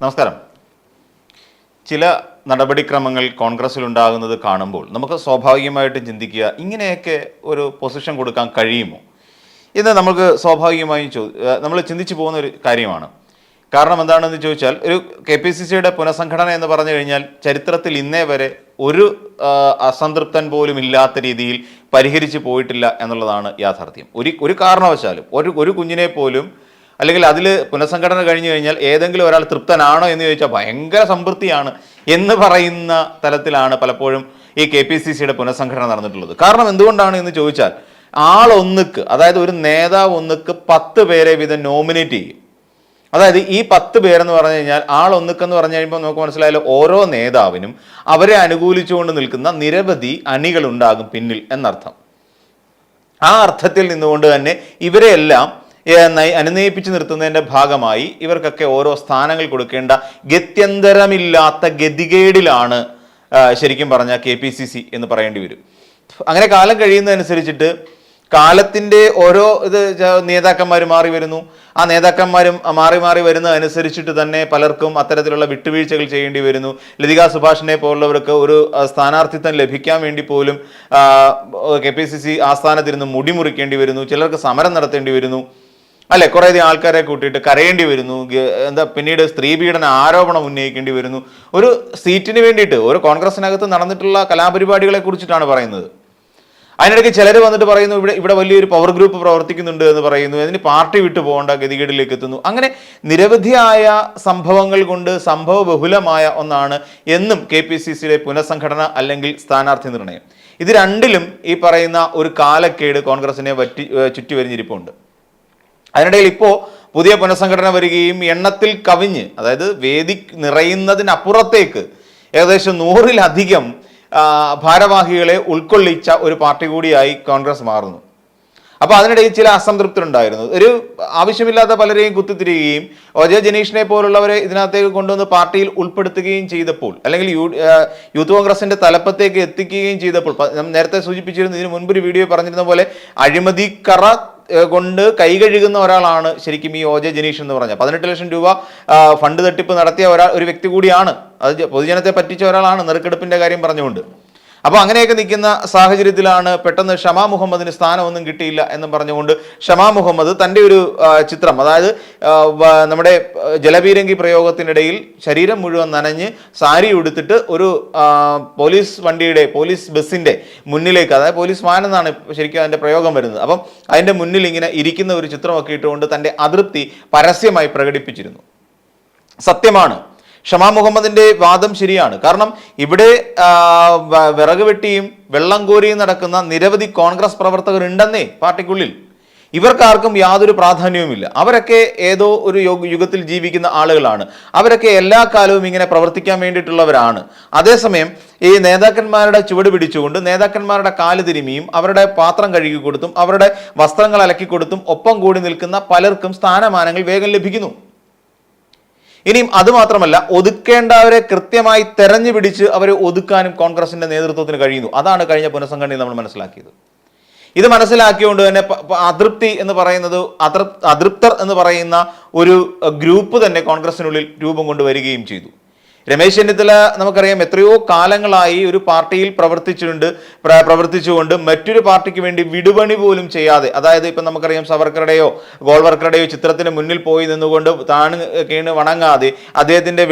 നമസ്കാരം. ചില നടപടിക്രമങ്ങൾ കോൺഗ്രസ്സിൽ ഉണ്ടാകുന്നത് കാണുമ്പോൾ നമുക്ക് സ്വാഭാവികമായിട്ടും ചിന്തിക്കുക ഇങ്ങനെയൊക്കെ ഒരു പൊസിഷൻ കൊടുക്കാൻ കഴിയുമോ? ഇത് നമുക്ക് സ്വാഭാവികമായും ചോ നമ്മൾ ചിന്തിച്ചു പോകുന്ന ഒരു കാര്യമാണ്. കാരണം എന്താണെന്ന് ചോദിച്ചാൽ ഒരു കെ പി സി സിയുടെ പുനഃസംഘടന എന്ന് പറഞ്ഞു കഴിഞ്ഞാൽ ചരിത്രത്തിൽ ഇന്നേ വരെ ഒരു അസംതൃപ്തൻ പോലും ഇല്ലാത്ത രീതിയിൽ പരിഹരിച്ചു പോയിട്ടില്ല എന്നുള്ളതാണ് യാഥാർത്ഥ്യം. ഒരു ഒരു കാരണവശാലും ഒരു ഒരു കുഞ്ഞിനെ പോലും അല്ലെങ്കിൽ അതിൽ പുനഃസംഘടന കഴിഞ്ഞു കഴിഞ്ഞാൽ ഏതെങ്കിലും ഒരാൾ തൃപ്തനാണോ എന്ന് ചോദിച്ചാൽ ഭയങ്കര സംതൃപ്തിയാണ് എന്ന് പറയുന്ന തലത്തിലാണ് പലപ്പോഴും ഈ കെ പി സി സിയുടെ പുനഃസംഘടന നടന്നിട്ടുള്ളത്. കാരണം എന്തുകൊണ്ടാണ് എന്ന് ചോദിച്ചാൽ ആളൊന്നുക്ക് അതായത് ഒരു നേതാവ് ഒന്നുക്ക് പത്ത് പേരെ വീതം നോമിനേറ്റ് ചെയ്യും. അതായത് ഈ പത്ത് പേരെന്ന് പറഞ്ഞു കഴിഞ്ഞാൽ എന്ന് പറഞ്ഞു കഴിയുമ്പോൾ നമുക്ക് മനസ്സിലായാലും ഓരോ നേതാവിനും അവരെ അനുകൂലിച്ചുകൊണ്ട് നിൽക്കുന്ന നിരവധി അണികളുണ്ടാകും പിന്നിൽ എന്നർത്ഥം. ആ അർത്ഥത്തിൽ നിന്നുകൊണ്ട് തന്നെ ഇവരെയെല്ലാം അനുനയിപ്പിച്ച് നിർത്തുന്നതിന്റെ ഭാഗമായി ഇവർക്കൊക്കെ ഓരോ സ്ഥാനങ്ങൾ കൊടുക്കേണ്ട ഗത്യന്തരമില്ലാത്ത ഗതികേടിലാണ് ശരിക്കും പറഞ്ഞാൽ കെ പി സി സി എന്ന് പറയേണ്ടി വരും. അങ്ങനെ കാലം കഴിയുന്നതനുസരിച്ചിട്ട് കാലത്തിന്റെ ഓരോ ഇത് നേതാക്കന്മാർ മാറി വരുന്നു. ആ നേതാക്കന്മാരും മാറി മാറി വരുന്നതനുസരിച്ചിട്ട് തന്നെ പലർക്കും അത്തരത്തിലുള്ള വിട്ടുവീഴ്ചകൾ ചെയ്യേണ്ടി വരുന്നു. ലതിക സുഭാഷിനെ പോലുള്ളവർക്ക് ഒരു സ്ഥാനാർത്ഥിത്വം ലഭിക്കാൻ വേണ്ടി പോലും കെ പി സി സി ആസ്ഥാനത്തിരുന്ന് മുടിമുറിക്കേണ്ടി വരുന്നു. ചിലർക്ക് സമരം നടത്തേണ്ടി വരുന്നു. അല്ലെ കുറേ അധികം ആൾക്കാരെ കൂട്ടിയിട്ട് കരയേണ്ടി വരുന്നു. എന്താ പിന്നീട് സ്ത്രീ പീഡന ആരോപണം ഉന്നയിക്കേണ്ടി വരുന്നു. ഒരു സീറ്റിന് വേണ്ടിയിട്ട് ഒരു കോൺഗ്രസിനകത്ത് നടന്നിട്ടുള്ള കലാപരിപാടികളെ കുറിച്ചിട്ടാണ് പറയുന്നത്. അതിനിടയ്ക്ക് ചിലർ വന്നിട്ട് പറയുന്നു ഇവിടെ ഇവിടെ വലിയൊരു പവർ ഗ്രൂപ്പ് പ്രവർത്തിക്കുന്നുണ്ട് എന്ന് പറയുന്നു. അതിന് പാർട്ടി വിട്ടു പോകേണ്ട ഗതികേടിലേക്ക് എത്തുന്നു. അങ്ങനെ നിരവധിയായ സംഭവങ്ങൾ കൊണ്ട് സംഭവ ബഹുലമായ ഒന്നാണ് എന്നും കെ പി സി സിയുടെ പുനഃസംഘടന അല്ലെങ്കിൽ സ്ഥാനാർത്ഥി നിർണയം. ഇത് രണ്ടിലും ഈ പറയുന്ന ഒരു കാലക്കേട് കോൺഗ്രസിനെ വറ്റി വരിഞ്ഞിരിപ്പുണ്ട് അതിനിടയിൽ ഇപ്പോൾ പുതിയ പുനഃസംഘടന വരികയും എണ്ണത്തിൽ കവിഞ്ഞ് അതായത് വേദി നിറയുന്നതിനപ്പുറത്തേക്ക് ഏകദേശം നൂറിലധികം ഭാരവാഹികളെ ഉൾക്കൊള്ളിച്ച ഒരു പാർട്ടി കൂടിയായി കോൺഗ്രസ് മാറുന്നു. അപ്പോൾ അതിനിടയിൽ ചില അസംതൃപ്തി ഉണ്ടായിരുന്നു ഒരു ആവശ്യമില്ലാത്ത പലരെയും കുത്തിത്തിരിയുകയും ഒ ജെ ജനീഷിനെ പോലുള്ളവരെ ഇതിനകത്തേക്ക് കൊണ്ടുവന്ന് പാർട്ടിയിൽ ഉൾപ്പെടുത്തുകയും ചെയ്തപ്പോൾ അല്ലെങ്കിൽ യു യൂത്ത് കോൺഗ്രസിന്റെ തലപ്പത്തേക്ക് എത്തിക്കുകയും ചെയ്തപ്പോൾ നേരത്തെ സൂചിപ്പിച്ചിരുന്നു ഇതിന് മുൻപ് ഒരു വീഡിയോ പറഞ്ഞിരുന്ന പോലെ അഴിമതിക്കറ കൊണ്ട് കൈകഴുകുന്ന ഒരാളാണ് ശരിക്കും ഈ ഒ ജെ ജനീഷ് എന്ന് പറഞ്ഞ പതിനെട്ട് ലക്ഷം രൂപ ഫണ്ട് തട്ടിപ്പ് നടത്തിയ ഒരാൾ ഒരു വ്യക്തി കൂടിയാണ്. അത് പൊതുജനത്തെ പറ്റിച്ച ഒരാളാണ് നെറുക്കെടുപ്പിന്റെ കാര്യം പറഞ്ഞുകൊണ്ട്. അപ്പോൾ അങ്ങനെയൊക്കെ നിൽക്കുന്ന സാഹചര്യത്തിലാണ് പെട്ടെന്ന് ഷമാ മുഹമ്മദിന് സ്ഥാനമൊന്നും കിട്ടിയില്ല എന്ന് പറഞ്ഞുകൊണ്ട് ഷമാ മുഹമ്മദ് തന്റെ ഒരു ചിത്രം അതായത് നമ്മുടെ ജലപീരങ്കി പ്രയോഗത്തിനിടയിൽ ശരീരം മുഴുവൻ നനഞ്ഞ് സാരി ഉടുത്തിട്ട് ഒരു പോലീസ് വണ്ടിയുടെ പോലീസ് ബസ്സിന്റെ മുന്നിലേക്ക് അതായത് പോലീസ് വാൻ എന്നാണ് ശരിക്കും അതിന്റെ പ്രയോഗം വരുന്നത്. അപ്പം അതിന്റെ മുന്നിൽ ഇങ്ങനെ ഇരിക്കുന്ന ഒരു ചിത്രമൊക്കെ ഇട്ടുകൊണ്ട് തന്റെ അതൃപ്തി പരസ്യമായി പ്രകടിപ്പിച്ചിരുന്നു. സത്യമാണ്. ഷമാ മുഹമ്മദിന്റെ വാദം ശരിയാണ്. കാരണം ഇവിടെ വിറക് വെട്ടിയും വെള്ളം കോരിയും നടക്കുന്ന നിരവധി കോൺഗ്രസ് പ്രവർത്തകർ ഉണ്ടെന്നേ പാർട്ടിക്കുള്ളിൽ. ഇവർക്കാർക്കും യാതൊരു പ്രാധാന്യവുമില്ല. അവരൊക്കെ ഏതോ ഒരു യുഗത്തിൽ ജീവിക്കുന്ന ആളുകളാണ്. അവരൊക്കെ എല്ലാ കാലവും ഇങ്ങനെ പ്രവർത്തിക്കാൻ വേണ്ടിയിട്ടുള്ളവരാണ്. അതേസമയം ഈ നേതാക്കന്മാരുടെ ചുവട് പിടിച്ചുകൊണ്ട് നേതാക്കന്മാരുടെ കാൽ തിരുമിയും അവരുടെ പാത്രം കഴുകി കൊടുത്തും അവരുടെ വസ്ത്രങ്ങൾ അലക്കി കൊടുത്തും ഒപ്പം കൂടി നിൽക്കുന്ന പലർക്കും സ്ഥാനമാനങ്ങൾ വേഗം ലഭിക്കുന്നു. ഇനിയും അതുമാത്രമല്ല ഒതുക്കേണ്ടവരെ കൃത്യമായി തെരഞ്ഞു പിടിച്ച് അവരെ ഒതുക്കാനും കോൺഗ്രസിന്റെ നേതൃത്വത്തിന് കഴിയുന്നു. അതാണ് കഴിഞ്ഞ പുനഃസംഘടനയിൽ നമ്മൾ മനസ്സിലാക്കിയത്. ഇത് മനസ്സിലാക്കിയുകൊണ്ട് തന്നെ അതൃപ്തി എന്ന് പറയുന്നത് അതൃ- അതൃപ്തർ എന്ന് പറയുന്ന ഒരു ഗ്രൂപ്പ് തന്നെ കോൺഗ്രസിനുള്ളിൽ രൂപം കൊണ്ടുവരികയും ചെയ്തു. രമേശ് ചെന്നിത്തല നമുക്കറിയാം എത്രയോ കാലങ്ങളായി ഒരു പാർട്ടിയിൽ പ്രവർത്തിച്ചിട്ടുണ്ട് പ്ര- പ്രവർത്തിച്ചുകൊണ്ട് മറ്റൊരു പാർട്ടിക്ക് വേണ്ടി വിടുപണി പോലും ചെയ്യാതെ അതായത് ഇപ്പം നമുക്കറിയാം സവർക്കറുടെയോ ഗോൾവർക്കറുടെയോ ചിത്രത്തിന് മുന്നിൽ പോയി നിന്നുകൊണ്ട് താണ് കീണ് വണങ്ങാതെ അദ്ദേഹത്തിന്റെ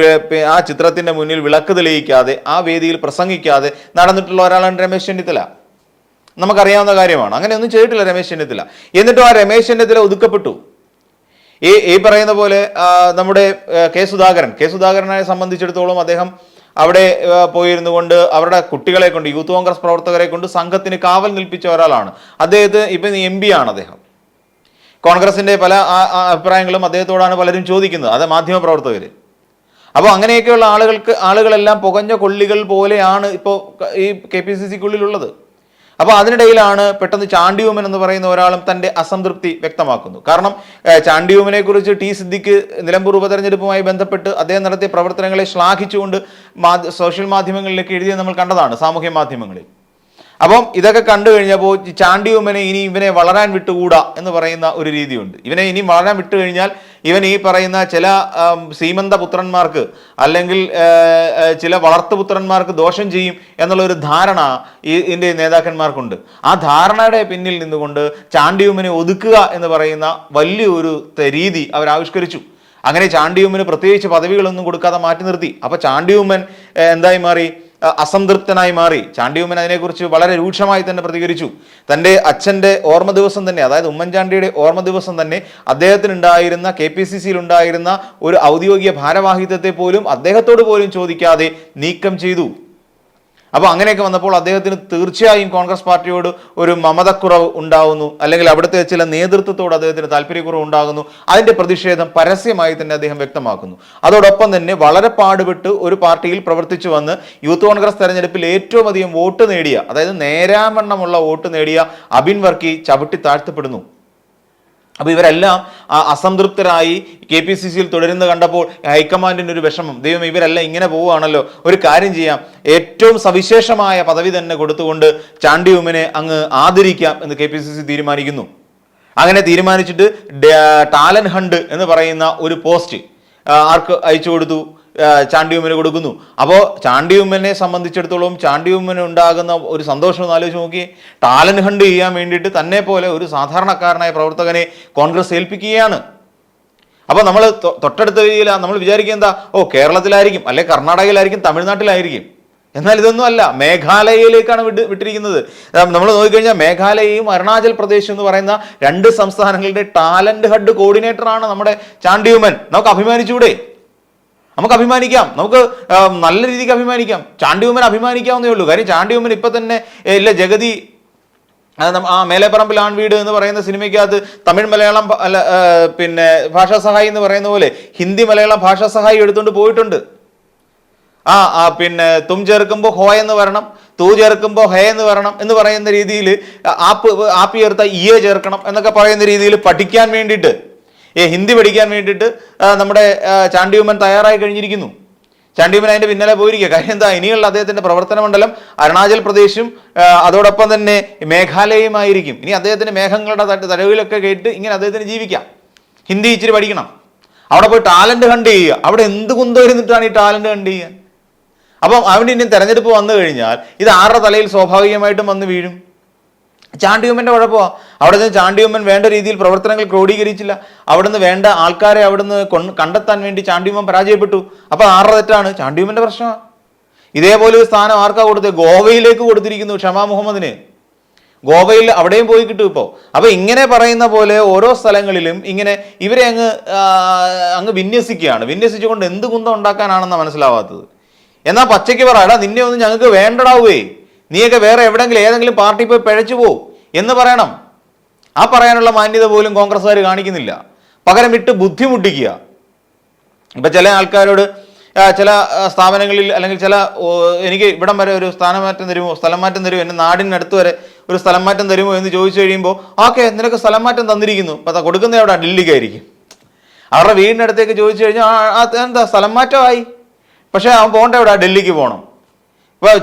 ആ ചിത്രത്തിന്റെ മുന്നിൽ വിളക്ക് തെളിയിക്കാതെ ആ വേദിയിൽ പ്രസംഗിക്കാതെ നടന്നിട്ടുള്ള ഒരാളാണ് രമേശ് ചെന്നിത്തല. നമുക്കറിയാവുന്ന കാര്യമാണ്. അങ്ങനെ ഒന്നും ചെയ്തിട്ടില്ല രമേശ് ചെന്നിത്തല. എന്നിട്ടും ആ രമേശ് ചെന്നിത്തല ഒതുക്കപ്പെട്ടു. ഈ ഈ പറയുന്ന പോലെ നമ്മുടെ കെ സുധാകരൻ. കെ സുധാകരനെ സംബന്ധിച്ചിടത്തോളം അദ്ദേഹം അവിടെ പോയിരുന്നു കൊണ്ട് അവരുടെ കുട്ടികളെ കൊണ്ട് യൂത്ത് കോൺഗ്രസ് പ്രവർത്തകരെ കൊണ്ട് സംഘത്തിന് കാവൽ നിൽപ്പിച്ച ഒരാളാണ്. അദ്ദേഹത്തെ ഇപ്പം എം പി ആണ് അദ്ദേഹം. കോൺഗ്രസിന്റെ പല അഭിപ്രായങ്ങളും അദ്ദേഹത്തോടാണ് പലരും ചോദിക്കുന്നത്. അത് മാധ്യമ പ്രവർത്തകർ അപ്പോൾ അങ്ങനെയൊക്കെയുള്ള ആളുകൾക്ക് ആളുകളെല്ലാം പുകഞ്ഞ കൊള്ളികൾ പോലെയാണ് ഇപ്പോൾ ഈ കെ പി സി സിക്കുള്ളിലുള്ളത്. അപ്പോൾ അതിനിടയിലാണ് പെട്ടെന്ന് ചാണ്ടിയൂമൻ എന്ന് പറയുന്ന ഒരാളും തന്റെ അസംതൃപ്തി വ്യക്തമാക്കുന്നു. കാരണം ചാണ്ടിയൂമനെ കുറിച്ച് ടി സിദ്ദിഖ് നിലമ്പൂർ ഉപതെരഞ്ഞെടുപ്പുമായി ബന്ധപ്പെട്ട് അദ്ദേഹം നടത്തിയ പ്രവർത്തനങ്ങളെ ശ്ലാഘിച്ചുകൊണ്ട് സോഷ്യൽ മാധ്യമങ്ങളിലേക്ക് എഴുതിയത് നമ്മൾ കണ്ടതാണ് സാമൂഹ്യ മാധ്യമങ്ങളിൽ. അപ്പം ഇതൊക്കെ കണ്ടു കഴിഞ്ഞപ്പോൾ ഈ ചാണ്ടി ഉമ്മനെ ഇനി ഇവനെ വളരാൻ വിട്ടുകൂടാ എന്ന് പറയുന്ന ഒരു രീതിയുണ്ട്. ഇവനെ ഇനി വളരാൻ വിട്ടു കഴിഞ്ഞാൽ ഇവൻ ഈ പറയുന്ന ചില സീമന്ത പുത്രന്മാർക്ക് അല്ലെങ്കിൽ ചില വളർത്തു ചില വളർത്തുപുത്രന്മാർക്ക് ദോഷം ചെയ്യും എന്നുള്ള ഒരു ധാരണ ഈ ഇതിന്റെ നേതാക്കന്മാർക്കുണ്ട്. ആ ധാരണയുടെ പിന്നിൽ നിന്നുകൊണ്ട് ചാണ്ടിയുമ്മനെ ഒതുക്കുക എന്ന് പറയുന്ന വലിയൊരു രീതി അവർ ആവിഷ്കരിച്ചു. അങ്ങനെ ചാണ്ടിയുമ്മന് പ്രത്യേകിച്ച് പദവികളൊന്നും കൊടുക്കാതെ മാറ്റി നിർത്തി. അപ്പോൾ ചാണ്ടിയുമ്മൻ എന്തായി മാറി? അസംതൃപ്തനായി മാറി. ചാണ്ടിയുമ്മൻ അതിനെക്കുറിച്ച് വളരെ രൂക്ഷമായി തന്നെ പ്രതികരിച്ചു. തന്റെ അച്ഛന്റെ ഓർമ്മ ദിവസം തന്നെ അതായത് ഉമ്മൻചാണ്ടിയുടെ ഓർമ്മ ദിവസം തന്നെ അദ്ദേഹത്തിനുണ്ടായിരുന്ന കെ പി സി സിയിൽ ഉണ്ടായിരുന്ന ഒരു ഔദ്യോഗിക ഭാരവാഹിത്വത്തെ പോലും അദ്ദേഹത്തോട് പോലും ചോദിക്കാതെ നീക്കം ചെയ്തു. അപ്പോൾ അങ്ങനെയൊക്കെ വന്നപ്പോൾ അദ്ദേഹത്തിന് തീർച്ചയായും കോൺഗ്രസ് പാർട്ടിയോട് ഒരു മമതക്കുറവ് ഉണ്ടാകുന്നു അല്ലെങ്കിൽ അവിടുത്തെ ചില നേതൃത്വത്തോട് അദ്ദേഹത്തിന് താല്പര്യക്കുറവ് ഉണ്ടാകുന്നു. അതിന്റെ പ്രതിഷേധം പരസ്യമായി തന്നെ അദ്ദേഹം വ്യക്തമാക്കുന്നു. അതോടൊപ്പം തന്നെ വളരെ പാടുപെട്ട് ഒരു പാർട്ടിയിൽ പ്രവർത്തിച്ചു വന്ന് യൂത്ത് കോൺഗ്രസ് തെരഞ്ഞെടുപ്പിൽ ഏറ്റവും അധികം വോട്ട് നേടിയ അതായത് നേരാവണ്ണമുള്ള വോട്ട് നേടിയ അബിൻ വർക്കി ചവിട്ടി താഴ്ത്തപ്പെടുന്നു. അപ്പോൾ ഇവരെല്ലാം അസംതൃപ്തരായി കെ പി സി സിയിൽ തുടരുന്നത് കണ്ടപ്പോൾ ഹൈക്കമാൻഡിന്റെ ഒരു വിഷമം. ദൈവം ഇവരെല്ലാം ഇങ്ങനെ പോവുകയാണല്ലോ. ഒരു കാര്യം ചെയ്യാം. ഏറ്റവും സവിശേഷമായ പദവി തന്നെ കൊടുത്തുകൊണ്ട് ചാണ്ടി ഉമ്മനെ അങ്ങ് ആദരിക്കാം എന്ന് കെ പി സി സി തീരുമാനിക്കുന്നു. അങ്ങനെ തീരുമാനിച്ചിട്ട് ടാലൻ ഹണ്ട് എന്ന് പറയുന്ന ഒരു പോസ്റ്റ് ആർക്ക് അയച്ചു കൊടുത്തു? ചാണ്ടിയുമ്മന് കൊടുക്കുന്നു. അപ്പോൾ ചാണ്ടിയുമ്മനെ സംബന്ധിച്ചിടത്തോളം ചാണ്ടിയുമ്മന് ഉണ്ടാകുന്ന ഒരു സന്തോഷം ഒന്ന് ആലോചിച്ച് നോക്കി. ടാലൻ ഹണ്ട് ചെയ്യാൻ വേണ്ടിയിട്ട് തന്നെ പോലെ ഒരു സാധാരണക്കാരനായ പ്രവർത്തകനെ കോൺഗ്രസ് ഏൽപ്പിക്കുകയാണ്. അപ്പോൾ നമ്മൾ തൊട്ടടുത്ത രീതിയിൽ നമ്മൾ വിചാരിക്കുക എന്താ? ഓ കേരളത്തിലായിരിക്കും. അല്ലെ കർണാടകയിലായിരിക്കും തമിഴ്നാട്ടിലായിരിക്കും. എന്നാൽ ഇതൊന്നും അല്ല. മേഘാലയയിലേക്കാണ് വിട്ട് വിട്ടിരിക്കുന്നത്. നമ്മൾ നോക്കിക്കഴിഞ്ഞാൽ മേഘാലയയും അരുണാചൽ പ്രദേശ് എന്ന് പറയുന്ന രണ്ട് സംസ്ഥാനങ്ങളുടെ ടാലന്റ് ഹഡ് കോർഡിനേറ്ററാണ് നമ്മുടെ ചാണ്ടിയുമൻ നമുക്ക് അഭിമാനിച്ചൂടെ നമുക്ക് അഭിമാനിക്കാം. നമുക്ക് നല്ല രീതിക്ക് അഭിമാനിക്കാം. ചാണ്ടിയുമ്മൻ അഭിമാനിക്കാവുന്നേ ഉള്ളൂ. കാര്യം ചാണ്ടിയുമ്മൻ ഇപ്പൊ തന്നെ ഇല്ല ജഗതി ആ മേലെപ്പറമ്പിൽ ആൺവീട് എന്ന് പറയുന്ന സിനിമയ്ക്കകത്ത് തമിഴ് മലയാളം അല്ല പിന്നെ ഭാഷാ സഹായി എന്ന് പറയുന്ന പോലെ ഹിന്ദി മലയാളം ഭാഷാ സഹായി എടുത്തുകൊണ്ട് പോയിട്ടുണ്ട്. ആ ആ പിന്നെ തും ചേർക്കുമ്പോൾ ഹോ എന്ന് വരണം തൂ ചേർക്കുമ്പോൾ ഹേ എന്ന് വരണം എന്ന് പറയുന്ന രീതിയിൽ ആപ്പ് ആപ്പ് ചേർത്ത ഇയെ ചേർക്കണം എന്നൊക്കെ പറയുന്ന രീതിയിൽ പഠിക്കാൻ വേണ്ടിയിട്ട് ഹിന്ദി പഠിക്കാൻ വേണ്ടിയിട്ട് നമ്മുടെ ചാണ്ടിയുമൻ തയ്യാറായി കഴിഞ്ഞിരിക്കുന്നു. ചാണ്ടിയുമൻ അതിന്റെ പിന്നാലെ പോയിരിക്കുക. കാര്യം എന്താ ഇനിയുള്ള അദ്ദേഹത്തിന്റെ പ്രവർത്തന മണ്ഡലം അരുണാചൽ പ്രദേശും അതോടൊപ്പം തന്നെ മേഘാലയയുമായിരിക്കും. ഇനി അദ്ദേഹത്തിന് മേഘങ്ങളുടെ തട്ട് തലവിലൊക്കെ കേട്ട് ഇങ്ങനെ അദ്ദേഹത്തിന് ജീവിക്കാം. ഹിന്ദി ഇച്ചിരി പഠിക്കണം. അവിടെ പോയി ടാലന്റ് കണ്ട് ചെയ്യുക. അവിടെ എന്ത് കുന്തോരുന്നിട്ടാണ് ഈ ടാലന്റ് കണ്ട് ചെയ്യുക? അപ്പം അവന്റെ ഇനി തെരഞ്ഞെടുപ്പ് വന്നു കഴിഞ്ഞാൽ ഇത് ആരുടെ തലയിൽ സ്വാഭാവികമായിട്ടും വന്ന് വീഴും? ചാണ്ടിയുമ്മന്റെ കുഴപ്പമാണ് അവിടെ നിന്ന് ചാണ്ടിയുമ്മൻ വേണ്ട രീതിയിൽ പ്രവർത്തനങ്ങൾ ക്രോഡീകരിച്ചില്ല. അവിടുന്ന് വേണ്ട ആൾക്കാരെ അവിടുന്ന് കണ്ടെത്താൻ വേണ്ടി ചാണ്ടിയുമ്മൻ പരാജയപ്പെട്ടു. അപ്പോൾ ആരുടെ തെറ്റാണ്? ചാണ്ടിയുമ്മന്റെ പ്രശ്നമാണ് ഇതേപോലെ ഒരു സ്ഥാനം ആർക്കാ കൊടുത്തത് ഗോവയിലേക്ക് കൊടുത്തിരിക്കുന്നു ഷമാ മുഹമ്മദിന്. ഗോവയിൽ അവിടെയും പോയി കിട്ടും ഇപ്പോൾ അപ്പോൾ ഇങ്ങനെ പറയുന്ന പോലെ ഓരോ സ്ഥലങ്ങളിലും ഇങ്ങനെ ഇവരെ അങ്ങ് അങ്ങ് വിന്യസിക്കുകയാണ്. വിന്യസിച്ചുകൊണ്ട് എന്ത് കുന്തം ഉണ്ടാക്കാനാണെന്നാണ് മനസ്സിലാവാത്തത്. എന്നാൽ പച്ചയ്ക്ക് പറ എടാ നിന്നെ ഒന്നും ഞങ്ങൾക്ക് വേണ്ടടാവേ. നീയൊക്കെ വേറെ എവിടെങ്കിലും ഏതെങ്കിലും പാർട്ടി പോയി പിഴച്ചു പോ എന്ന് പറയണം. ആ പറയാനുള്ള മാന്യത പോലും കോൺഗ്രസ്സുകാർ കാണിക്കുന്നില്ല. പകരം ഇട്ട് ബുദ്ധിമുട്ടിക്കുക. ഇപ്പം ചില ആൾക്കാരോട് ചില സ്ഥാപനങ്ങളിൽ അല്ലെങ്കിൽ ചില എനിക്ക് ഇവിടം വരെ ഒരു സ്ഥാനമാറ്റം തരുമോ സ്ഥലം മാറ്റം തരുമോ എന്റെ നാടിനടുത്ത് വരെ ഒരു സ്ഥലം മാറ്റം തരുമോ എന്ന് ചോദിച്ചു കഴിയുമ്പോൾ ഓക്കെ നിനക്ക് സ്ഥലം മാറ്റം തന്നിരിക്കുന്നു. അപ്പം കൊടുക്കുന്ന എവിടെ? ഡൽഹിക്കായിരിക്കും. അവരുടെ വീടിനടുത്തേക്ക് ചോദിച്ചു കഴിഞ്ഞാൽ എന്താ സ്ഥലം മാറ്റമായി? പക്ഷേ അവൻ പോകേണ്ട എവിടെ? ഡൽഹിക്ക് പോകണം.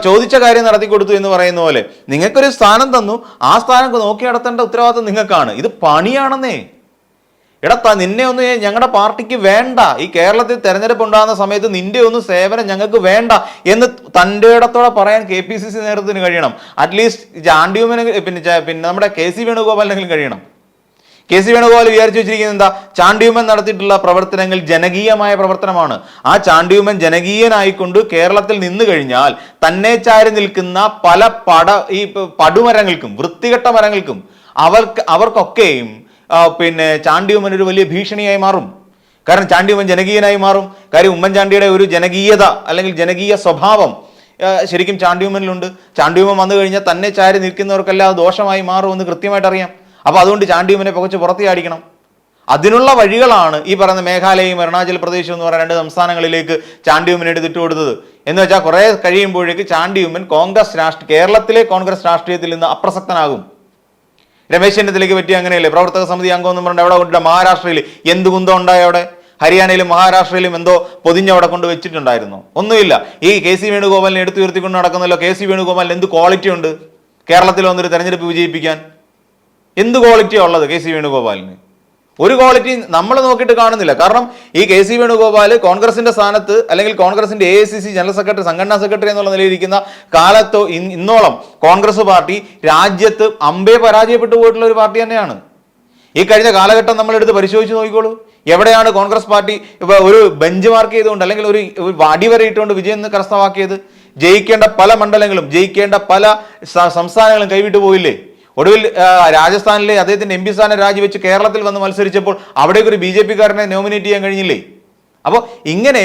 ചോദിച്ച കാര്യം നടത്തി കൊടുത്തു എന്ന് പറയുന്ന പോലെ നിങ്ങൾക്കൊരു സ്ഥാനം തന്നു ആ സ്ഥാനം നോക്കി നടത്തേണ്ട ഉത്തരവാദിത്വം നിങ്ങൾക്കാണ്. ഇത് പണിയാണെന്നേ. എടാ നിന്നെ ഒന്ന് ഞങ്ങളുടെ പാർട്ടിക്ക് വേണ്ട. ഈ കേരളത്തിൽ തെരഞ്ഞെടുപ്പ് ഉണ്ടാകുന്ന സമയത്ത് നിന്റെ ഒന്നും സേവനം ഞങ്ങൾക്ക് വേണ്ട എന്ന് തന്റെ ഇടത്തോടെ പറയാൻ കെ പി സി സി നേതൃത്വത്തിന് കഴിയണം. അറ്റ്ലീസ്റ്റ് ചാണ്ടിയുമന് പിന്നെ പിന്നെ നമ്മുടെ കെ സി വേണുഗോപാലിനെങ്കിലും കഴിയണം. കെ സി വേണുഗോപാൽ വിചാരിച്ചു വെച്ചിരിക്കുന്നത് എന്താ? ചാണ്ടിയുമൻ നടത്തിയിട്ടുള്ള പ്രവർത്തനങ്ങൾ ജനകീയമായ പ്രവർത്തനമാണ്. ആ ചാണ്ടിയുമൻ ജനകീയനായിക്കൊണ്ട് കേരളത്തിൽ നിന്നു കഴിഞ്ഞാൽ തന്നെ ചാരി നിൽക്കുന്ന പല പട ഈ പടുമരങ്ങൾക്കും വൃത്തികെട്ട മരങ്ങൾക്കും അവർക്ക് അവർക്കൊക്കെയും പിന്നെ ചാണ്ടിയുമൻ ഒരു വലിയ ഭീഷണിയായി മാറും. കാരണം ചാണ്ടിയുമൻ ജനകീയനായി മാറും. കാര്യം ഉമ്മൻചാണ്ടിയുടെ ഒരു ജനകീയത അല്ലെങ്കിൽ ജനകീയ സ്വഭാവം ശരിക്കും ചാണ്ടിയുമനിലുണ്ട് ചാണ്ടിയുമൻ വന്നു കഴിഞ്ഞാൽ തന്നെ ചാരി നിൽക്കുന്നവർക്കെല്ലാം ദോഷമായി മാറുമെന്ന് കൃത്യമായിട്ട് അറിയാം അപ്പോൾ അതുകൊണ്ട് ചാണ്ടിയുമിനെ പുകച്ച് പുറത്തിയാടിക്കണം അതിനുള്ള വഴികളാണ് ഈ പറയുന്ന മേഘാലയയും അരുണാചൽ പ്രദേശും എന്ന് പറയുന്ന രണ്ട് സംസ്ഥാനങ്ങളിലേക്ക് ചാണ്ടിയുമ്മനെ എടുത്തിട്ട് കൊടുത്തത് എന്ന് വെച്ചാൽ കുറേ കഴിയുമ്പോഴേക്ക് ചാണ്ടിയുമ്മൻ കോൺഗ്രസ് രാഷ്ട്രീയ കേരളത്തിലെ കോൺഗ്രസ് രാഷ്ട്രീയത്തിൽ നിന്ന് അപ്രസക്തനാകും. രമേശ് ചെന്നിത്തലയ്ക്ക് പറ്റിയ അങ്ങനെയല്ലേ? പ്രവർത്തക സമിതി അംഗം എന്ന് പറഞ്ഞാൽ എവിടെ കൊണ്ടിട്ട് മഹാരാഷ്ട്രയിൽ എന്ത് കുന്തം ഉണ്ടായ അവിടെ? ഹരിയാനയിലും മഹാരാഷ്ട്രയിലും എന്തോ പൊതിഞ്ഞവിടെ കൊണ്ട് വെച്ചിട്ടുണ്ടായിരുന്നു. ഒന്നുമില്ല. ഈ കെ സി വേണുഗോപാലിനെ എടുത്തു ഉയർത്തിക്കൊണ്ട് നടക്കുന്നല്ലോ. കെ സി വേണുഗോപാലിന് എന്ത് ക്വാളിറ്റി ഉണ്ട്? കേരളത്തിൽ വന്നൊരു തെരഞ്ഞെടുപ്പ് വിജയിപ്പിക്കാൻ. എന്ത് ക്വാളിറ്റിയാ ഉള്ളത് കെ സി വേണുഗോപാലിന്? ഒരു ക്വാളിറ്റി നമ്മൾ നോക്കിയിട്ട് കാണുന്നില്ല. കാരണം ഈ കെ സി വേണുഗോപാൽ കോൺഗ്രസിന്റെ സ്ഥാനത്ത് അല്ലെങ്കിൽ കോൺഗ്രസിന്റെ എ ജനറൽ സെക്രട്ടറി സംഘടനാ സെക്രട്ടറി എന്നുള്ള നിലയിലിരിക്കുന്ന കാലത്തോ ഇന്നോളം കോൺഗ്രസ് പാർട്ടി രാജ്യത്ത് അമ്പേ പരാജയപ്പെട്ടു പോയിട്ടുള്ള ഒരു പാർട്ടി തന്നെയാണ്. ഈ കഴിഞ്ഞ കാലഘട്ടം നമ്മൾ എടുത്ത് പരിശോധിച്ച് നോക്കിക്കോളൂ. എവിടെയാണ് കോൺഗ്രസ് പാർട്ടി ഒരു ബെഞ്ച് മാർക്ക് ചെയ്തുകൊണ്ട് അല്ലെങ്കിൽ ഒരു അടിവരയിട്ടുകൊണ്ട് വിജയം കരസ്ഥമാക്കിയത്? ജയിക്കേണ്ട പല മണ്ഡലങ്ങളും ജയിക്കേണ്ട പല സംസ്ഥാനങ്ങളും കൈവിട്ടു പോയില്ലേ? ഒടുവിൽ രാജസ്ഥാനിലെ അദ്ദേഹത്തിന്റെ എം പി സ്ഥാനം രാജിവെച്ച് കേരളത്തിൽ വന്ന് മത്സരിച്ചപ്പോൾ അവിടേക്ക് ഒരു ബി ജെ പിക്കാരനെ നോമിനേറ്റ് ചെയ്യാൻ കഴിഞ്ഞില്ലേ? അപ്പോൾ ഇങ്ങനെ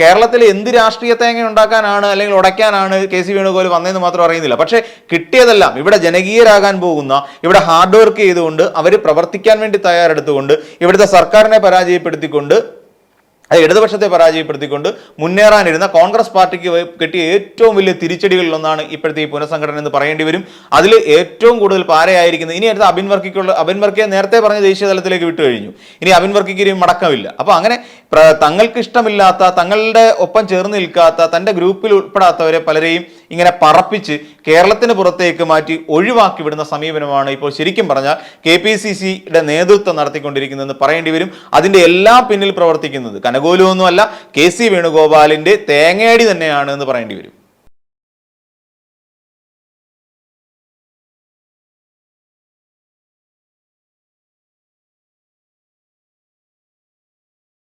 കേരളത്തിൽ എന്ത് രാഷ്ട്രീയ തേങ്ങ ഉണ്ടാക്കാനാണ് അല്ലെങ്കിൽ ഉടയ്ക്കാനാണ് കെ സി വേണുഗോപാൽ വന്നതെന്ന് മാത്രം അറിയുന്നില്ല. പക്ഷേ കിട്ടിയതെല്ലാം ഇവിടെ ജനകീയരാകാൻ പോകുന്ന ഇവിടെ ഹാർഡ് വർക്ക് ചെയ്തുകൊണ്ട് അവർ പ്രവർത്തിക്കാൻ വേണ്ടി തയ്യാറെടുത്തുകൊണ്ട് ഇവിടുത്തെ സർക്കാരിനെ പരാജയപ്പെടുത്തിക്കൊണ്ട് അത് ഇടതുപക്ഷത്തെ പരാജയപ്പെടുത്തിക്കൊണ്ട് മുന്നേറാനിരുന്ന കോൺഗ്രസ് പാർട്ടിക്ക് കിട്ടിയ ഏറ്റവും വലിയ തിരിച്ചടികളിലൊന്നാണ് ഇപ്പോഴത്തെ ഈ പുനഃസംഘടന എന്ന് പറയേണ്ടി വരും. അതിൽ ഏറ്റവും കൂടുതൽ പാരയായിരിക്കുന്നത് ഇനി അടുത്ത അബിൻ വർക്കിക്കുള്ള അബിൻ നേരത്തെ പറഞ്ഞ ദേശീയ തലത്തിലേക്ക് വിട്ടു കഴിഞ്ഞു. ഇനി അബിൻ വർക്കിക്ക് മടക്കമില്ല. അപ്പോൾ അങ്ങനെ തങ്ങൾക്ക് ഇഷ്ടമില്ലാത്ത തങ്ങളുടെ ഒപ്പം ചേർന്ന് നിൽക്കാത്ത തന്റെ ഗ്രൂപ്പിൽ ഉൾപ്പെടാത്തവരെ പലരെയും ഇങ്ങനെ പറപ്പിച്ച് കേരളത്തിന് പുറത്തേക്ക് മാറ്റി ഒഴിവാക്കി വിടുന്ന സമീപനമാണ് ഇപ്പോൾ ശരിക്കും പറഞ്ഞാൽ കെ പി സി സിയുടെ നേതൃത്വം നടത്തിക്കൊണ്ടിരിക്കുന്നതെന്ന് പറയേണ്ടി വരും. അതിന്റെ എല്ലാം പിന്നിൽ പ്രവർത്തിക്കുന്നത് കനകോലുമൊന്നുമല്ല കെ സി വേണുഗോപാലിന്റെ തേങ്ങയടി തന്നെയാണ് എന്ന് പറയേണ്ടി വരും.